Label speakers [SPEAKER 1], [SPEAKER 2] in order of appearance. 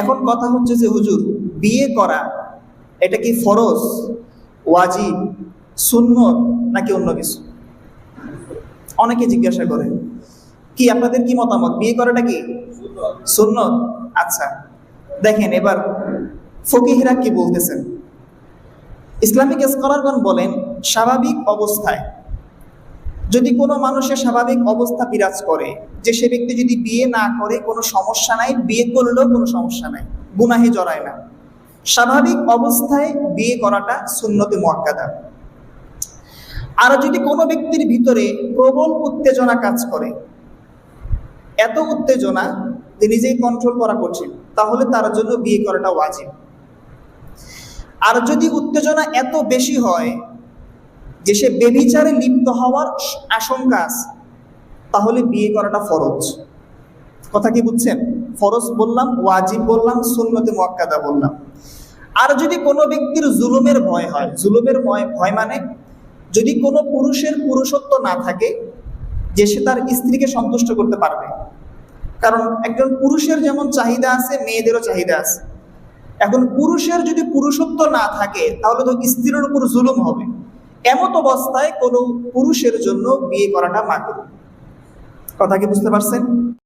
[SPEAKER 1] এখন কথা হচ্ছে যে, হুজুর, বিয়ে করা, এটা কি ফরজ, ওয়াজিব, সুন্নত, নাকি অন্য কিছু? অনেকে জিজ্ঞাসা করে, কি আপনাদের কি মতামত? বিয়ে করাটা কি সুন্নত? আচ্ছা দেখেন এবার ফকিহিরা কি বলতেছেন? ইসলামিক স্কলারগণ বলেন, স্বাভাবিক অবস্থায় যদি কোনো মানুষের স্বাভাবিক অবস্থা বিরাজ করে, যে সে ব্যক্তি যদি বিয়ে না করে, কোনো সমস্যা নাই, বিয়ে করলেও কোনো সমস্যা নাই, গুনাহে জড়ায় না। স্বাভাবিক অবস্থায় বিয়ে করাটা সুন্নতে মোয়াক্কাদা। আর যদি কোনো ব্যক্তির ভিতরে প্রবল উত্তেজনা কাজ করে, এত উত্তেজনা যে নিজেই কন্ট্রোল করা কঠিন, তাহলে তার জন্য বিয়ে করাটা ওয়াজিব। আর যদি উত্তেজনা এত বেশি হয় যে সে বেবিচারে লিপ্ত হওয়ার আশঙ্কা আছে, তাহলে বিয়ে করাটা ফরজ। কথা কি বুঝছেন? ফরজ বললাম, ওয়াজিব বললাম, সুন্নতে মোয়াক্কাদা বললাম। আর যদি কোনো ব্যক্তির জুলুমের ভয় হয়, জুলুমের ভয় ভয় মানে যদি কোনো পুরুষের পুরুষত্ব না থাকে, যে সে তার স্ত্রীকে সন্তুষ্ট করতে পারবে। কারণ একজন পুরুষের যেমন চাহিদা আছে, মেয়েদেরও চাহিদা আছে। এখন পুরুষের যদি পুরুষত্ব না থাকে, তাহলে তো স্ত্রীর উপর জুলুম হবে। এমত অবস্থায় কোনো পুরুষের জন্য বিয়ে করাটা মাকরু। কথা কি বুঝতে পারছেন?